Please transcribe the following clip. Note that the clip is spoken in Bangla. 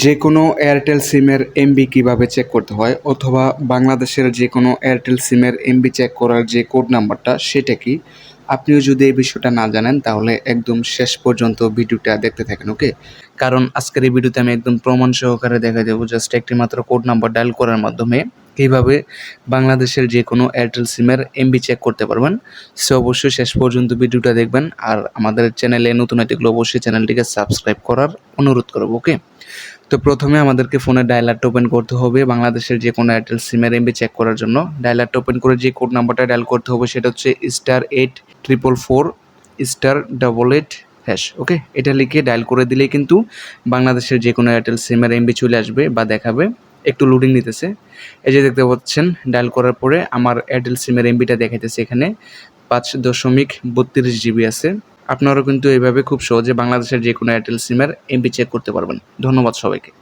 যে কোনো এয়ারটেল সিমের এমবি কীভাবে চেক করতে হয়, অথবা বাংলাদেশের যে কোনো এয়ারটেল সিমের এমবি চেক করার যে কোড নাম্বারটা সেটা কি? আপনিও যদি এই বিষয়টা না জানেন, তাহলে একদম শেষ পর্যন্ত ভিডিওটা দেখতে থাকেন ওকে কারণ আজকের এই ভিডিওতে আমি একদম প্রমাণ সহকারে দেখা দেবো জাস্ট একটি মাত্র কোড নাম্বার ডায়াল করার মাধ্যমে কীভাবে বাংলাদেশের যে কোনো এয়ারটেল সিমের এমবি চেক করতে পারবেন। সে অবশ্যই শেষ পর্যন্ত ভিডিওটা দেখবেন, আর আমাদের চ্যানেলে নতুন এটিগুলো অবশ্যই চ্যানেলটিকে সাবস্ক্রাইব করার অনুরোধ করব ওকে তো প্রথমে আমাদেরকে ফোনের ডায়ালারটা ওপেন করতে হবে বাংলাদেশের যে কোনো এয়ারটেল সিমের এমবি চেক করার জন্য। ডায়ালারটা ওপেন করে যে কোড নাম্বারটা ডায়াল করতে হবে সেটা হচ্ছে star eight triple four star double eight hash okay এটা লিখে ডায়াল করে দিলেই কিন্তু বাংলাদেশের যে কোনো এয়ারটেল সিমের এমবি চলে আসবে বা দেখাবে। একটু লোডিং নিতেছে। এই যে দেখতে পাচ্ছেন ডায়াল করার পরে আমার এয়ারটেল সিমের এমবিটা দেখাইতেছে এখানে। পাঁচ দশমিক বত্রিশ জিবি আছে। আপনারাও কিন্তু এইভাবে খুব সহজে বাংলাদেশের যে কোনো এয়ারটেল সিমের এমপি চেক করতে পারবেন। ধন্যবাদ সবাইকে।